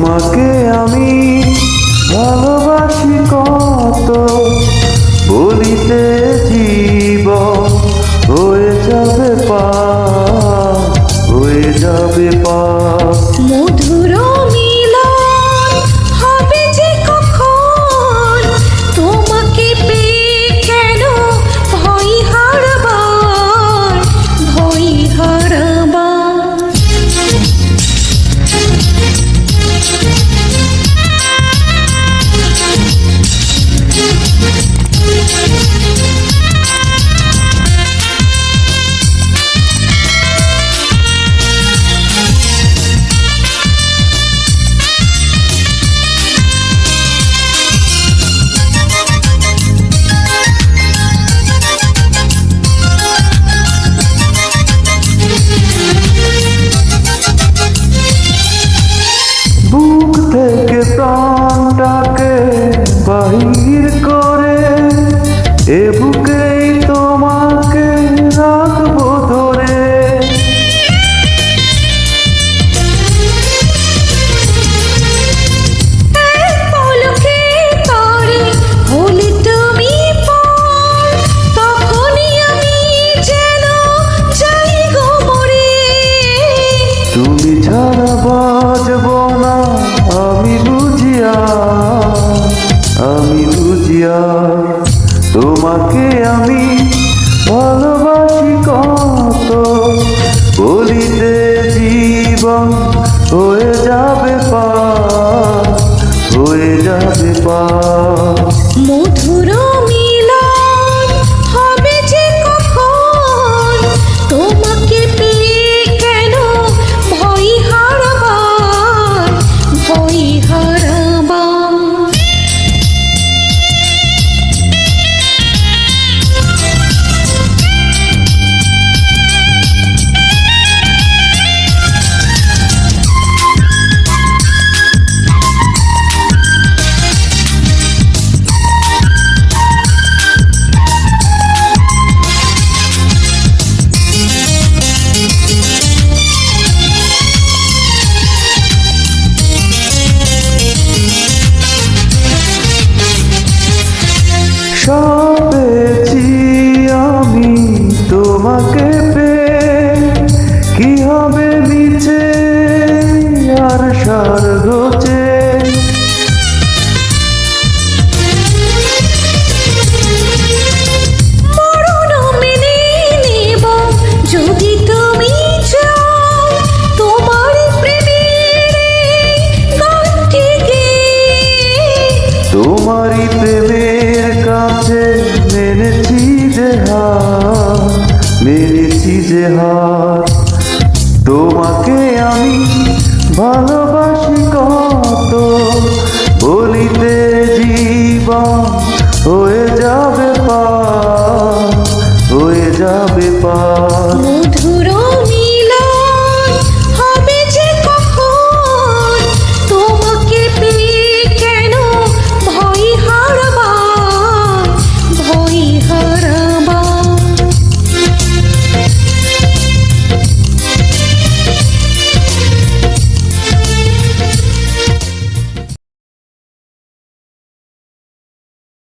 তোমাকে আমি ভালোবাসি কত বলিতে জীব হয়ে যাবে পা হয়ে যাবে পা। মধুর আমি বুঝিয়া তোমাকে আমি ভালোবাসি কত? বলিতে জীবন হয়ে যাবে পা হয়ে যাবে পা। তোমাকে পেয়ে কি হবে নিচে আর গানটি তোমারই প্রেমের কাছে মেনেছি যে যে তোমাকে আমি ভালোবাসি কত। বলিতে জীবন